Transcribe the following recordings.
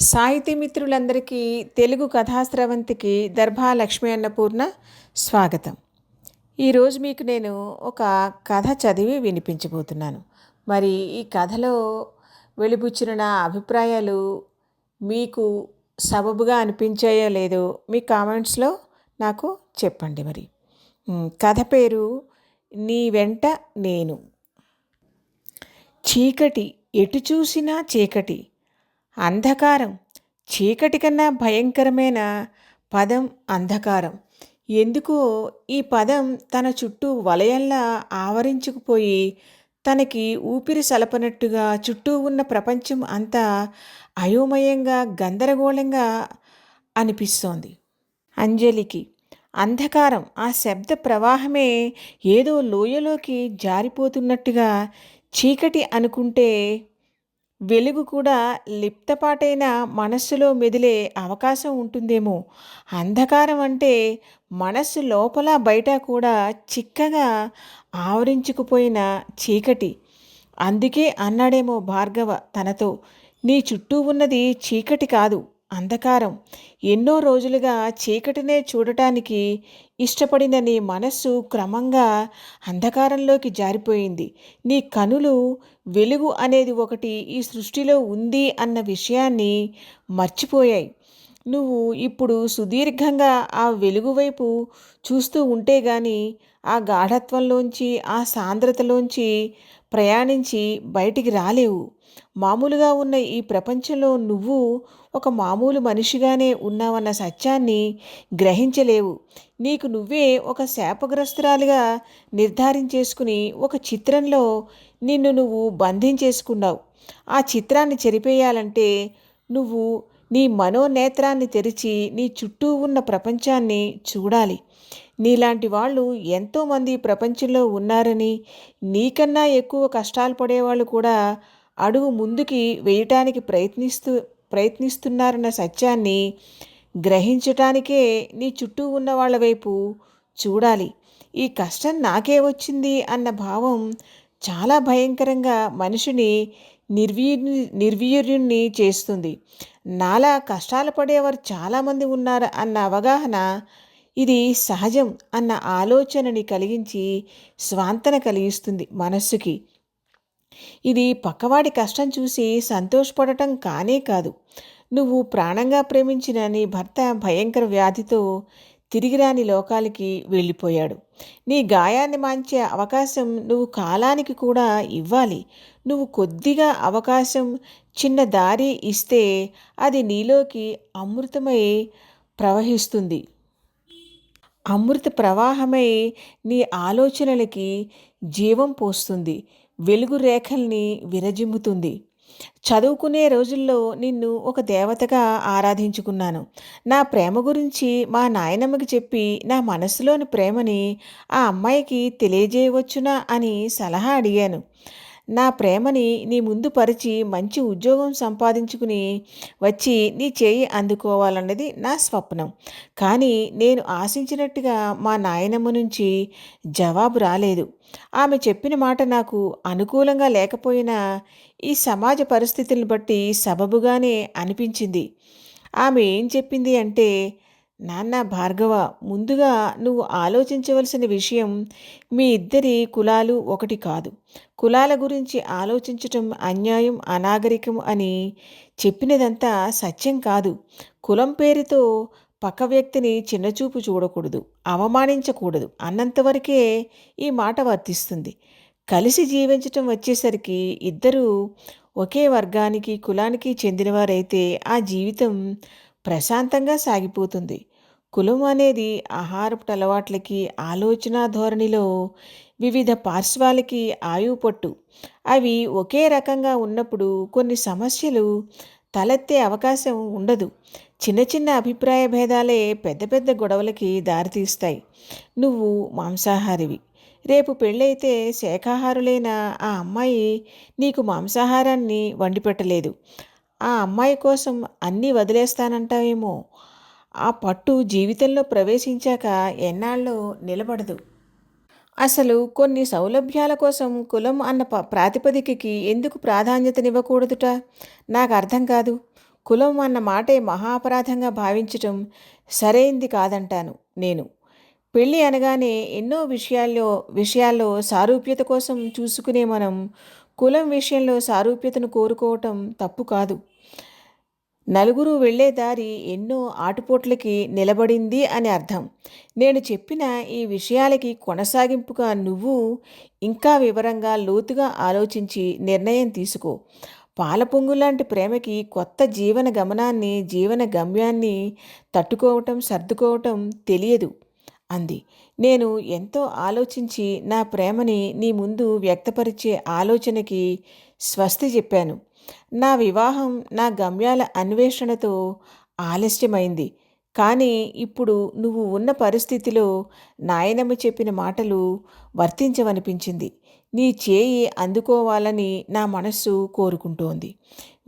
సాహితీ మిత్రులందరికీ తెలుగు కథాస్రవంతికి దర్భా లక్ష్మీ అన్నపూర్ణ స్వాగతం. ఈరోజు మీకు నేను ఒక కథ చదివి వినిపించబోతున్నాను. మరి ఈ కథలో వెలిబుచ్చిన నా అభిప్రాయాలు మీకు సబబుగా అనిపించాయో లేదో మీ కామెంట్స్లో నాకు చెప్పండి మరి. కథ పేరు నీ వెంట నేను. చీకటి ఎటు చూసినా చీకటి అంధకారం. చీకటి కన్నా భయంకరమైన పదం అంధకారం. ఎందుకో ఈ పదం తన చుట్టూ వలయంలా ఆవరించుకుపోయి తనకి ఊపిరి సలపనట్టుగా చుట్టూ ఉన్న ప్రపంచం అంతా అయోమయంగా గందరగోళంగా అనిపిస్తోంది. అంజలికి అంధకారం ఆ శబ్ద ప్రవాహమే ఏదో లోయలోకి జారిపోతున్నట్టుగా చీకటి అనుకుంటే వెలుగు కూడా లిప్తపాటైన మనస్సులో మెదిలే అవకాశం ఉంటుందేమో. అంధకారం అంటే మనస్సు లోపల బయట కూడా చిక్కగా ఆవరించుకుపోయిన చీకటి. అందుకే అన్నాడేమో భార్గవ తనతో నీ చుట్టూ ఉన్నది చీకటి కాదు. అంధకారం. ఎన్నో రోజులుగా చీకటినే చూడటానికి ఇష్టపడినని మనస్సు క్రమంగా అంధకారంలోకి జారిపోయింది. నీ కనులు వెలుగు అనేది ఒకటి ఈ సృష్టిలో ఉంది అన్న విషయాన్ని మర్చిపోయాయి. నువ్వు ఇప్పుడు సుదీర్ఘంగా ఆ వెలుగు వైపు చూస్తూ ఉంటే గాని ఆ గాఢత్వంలోంచి ఆ సాంద్రతలోంచి ప్రయాణించి బయటికి రాలేవు. మామూలుగా ఉన్న ఈ ప్రపంచంలో నువ్వు ఒక మామూలు మనిషిగానే ఉన్నావన్న సత్యాన్ని గ్రహించలేవు. నీకు నువ్వే ఒక శాపగ్రస్తురాలుగా నిర్ధారించేసుకుని ఒక చిత్రంలో నిన్ను నువ్వు బంధించేసుకున్నావు. ఆ చిత్రాన్ని చెరిపేయాలంటే నువ్వు నీ మనోనేత్రాన్ని తెరిచి నీ చుట్టూ ఉన్న ప్రపంచాన్ని చూడాలి. నీలాంటి వాళ్ళు ఎంతోమంది ప్రపంచంలో ఉన్నారని నీకన్నా ఎక్కువ కష్టాలు పడేవాళ్ళు కూడా అడుగు ముందుకి వేయటానికి ప్రయత్నిస్తూ ప్రయత్నిస్తున్నారన్న సత్యాన్ని గ్రహించటానికే నీ చుట్టూ ఉన్న వాళ్ళ వైపు చూడాలి. ఈ కష్టం నాకే వచ్చింది అన్న భావం చాలా భయంకరంగా మనిషిని నిర్వీ నిర్వీర్యుణ్ణి చేస్తుంది. నాలా కష్టాలు పడేవారు చాలామంది ఉన్నారు అన్న అవగాహన ఇది సహజం అన్న ఆలోచనని కలిగించి స్వాంతన కలిగిస్తుంది మనస్సుకి. ఇది పక్కవాడి కష్టం చూసి సంతోషపడటం కానే కాదు. నువ్వు ప్రాణంగా ప్రేమించిన నీ భర్త భయంకర వ్యాధితో తిరిగిరాని లోకాలకి వెళ్ళిపోయాడు. నీ గాయాన్ని మాంచే అవకాశం నువ్వు కాలానికి కూడా ఇవ్వాలి. నువ్వు కొద్దిగా అవకాశం చిన్న దారి ఇస్తే అది నీలోకి అమృతమై ప్రవహిస్తుంది. అమృత ప్రవాహమై నీ ఆలోచనలకి జీవం పోస్తుంది. వెలుగు రేఖల్ని విరజిమ్ముతుంది. చదువుకునే రోజుల్లో నిన్ను ఒక దేవతగా ఆరాధించుకున్నాను. నా ప్రేమ గురించి మా నాయనమ్మకి చెప్పి నా మనసులోని ప్రేమని ఆ అమ్మాయికి తెలియజేయవచ్చునా అని సలహా అడిగాను. నా ప్రేమని నీ ముందు పరిచి మంచి ఉద్యోగం సంపాదించుకుని వచ్చి నీ చేయి అందుకోవాలన్నది నా స్వప్నం. కానీ నేను ఆశించినట్టుగా మా నాయనమ్మ నుంచి జవాబు రాలేదు. ఆమె చెప్పిన మాట నాకు అనుకూలంగా లేకపోయినా ఈ సమాజ పరిస్థితులను బట్టి సబబుగానే అనిపించింది. ఆమె ఏం చెప్పింది అంటే నాన్న భార్గవ ముందుగా నువ్వు ఆలోచించవలసిన విషయం మీ ఇద్దరి కులాలు ఒకటి కాదు. కులాల గురించి ఆలోచించటం అన్యాయం అనాగరికం అని చెప్పినదంతా సత్యం కాదు. కులం పేరుతో పక్క వ్యక్తిని చిన్నచూపు చూడకూడదు అవమానించకూడదు అన్నంతవరకే ఈ మాట వర్తిస్తుంది. కలిసి జీవించటం వచ్చేసరికి ఇద్దరూ ఒకే వర్గానికి కులానికి చెందినవారైతే ఆ జీవితం ప్రశాంతంగా సాగిపోతుంది. కులం అనేది ఆహారపు అలవాట్లకి ఆలోచన ధోరణిలో వివిధ పార్శ్వాలకి ఆయువు పట్టు. అవి ఒకే రకంగా ఉన్నప్పుడు కొన్ని సమస్యలు తలెత్తే అవకాశం ఉండదు. చిన్న చిన్న అభిప్రాయ భేదాలే పెద్ద పెద్ద గొడవలకి దారితీస్తాయి. నువ్వు మాంసాహారివి. రేపు పెళ్ళైతే శాఖాహారులైన ఆ అమ్మాయి నీకు మాంసాహారాన్ని వండిపెట్టలేదు. ఆ అమ్మాయి కోసం అన్నీ వదిలేస్తానంటావేమో? ఆ పట్టు జీవితంలో ప్రవేశించాక ఎన్నాళ్ళో నిలబడదు. అసలు కొన్ని సౌలభ్యాల కోసం కులం అన్న ప ప్రాతిపదికకి ఎందుకు ప్రాధాన్యతనివ్వకూడదుట? నాకు అర్థం కాదు. కులం అన్న మాటే మహాపరాధంగా భావించటం సరైంది కాదంటాను నేను. పెళ్ళి అనగానే ఎన్నో విషయాల్లో విషయాల్లో సారూప్యత కోసం చూసుకునే మనం కులం విషయంలో సారూప్యతను కోరుకోవటం తప్పు కాదు. నలుగురు వెళ్ళే దారి ఎన్నో ఆటుపోట్లకి నిలబడింది అని అర్థం. నేను చెప్పిన ఈ విషయాలకి కొనసాగింపుగా నువ్వు ఇంకా వివరంగా లోతుగా ఆలోచించి నిర్ణయం తీసుకో. పాలపొంగు లాంటి ప్రేమకి కొత్త జీవన గమనాన్ని జీవన గమ్యాన్ని తట్టుకోవటం సర్దుకోవటం తెలియదు అంది. నేను ఎంతో ఆలోచించి నా ప్రేమని నీ ముందు వ్యక్తపరిచే ఆలోచనకి స్వస్తి చెప్పాను. నా వివాహం నా గమ్యాల అన్వేషణతో ఆలస్యమైంది. కానీ ఇప్పుడు నువ్వు ఉన్న పరిస్థితిలో నాయనమ్మ చెప్పిన మాటలు వర్తించవనిపించింది. నీ చేయి అందుకోవాలని నా మనస్సు కోరుకుంటోంది.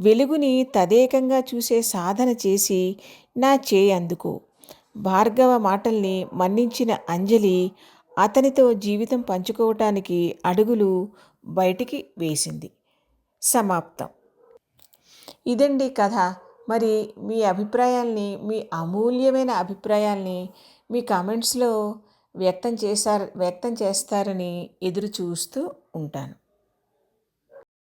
వెలుగుని తదేకంగా చూసే సాధన చేసి నా చేయి అందుకో. భార్గవ మాటల్ని మన్నించిన అంజలి అతనితో జీవితం పంచుకోవటానికి అడుగులు బయటికి వేసింది. సమాప్తం. ఇదండి కథ. మరి మీ అభిప్రాయాల్ని మీ అమూల్యమైన అభిప్రాయాల్ని మీ కామెంట్స్లో వ్యక్తం చేశారు వ్యక్తం చేస్తారని ఎదురు చూస్తూ ఉంటాను.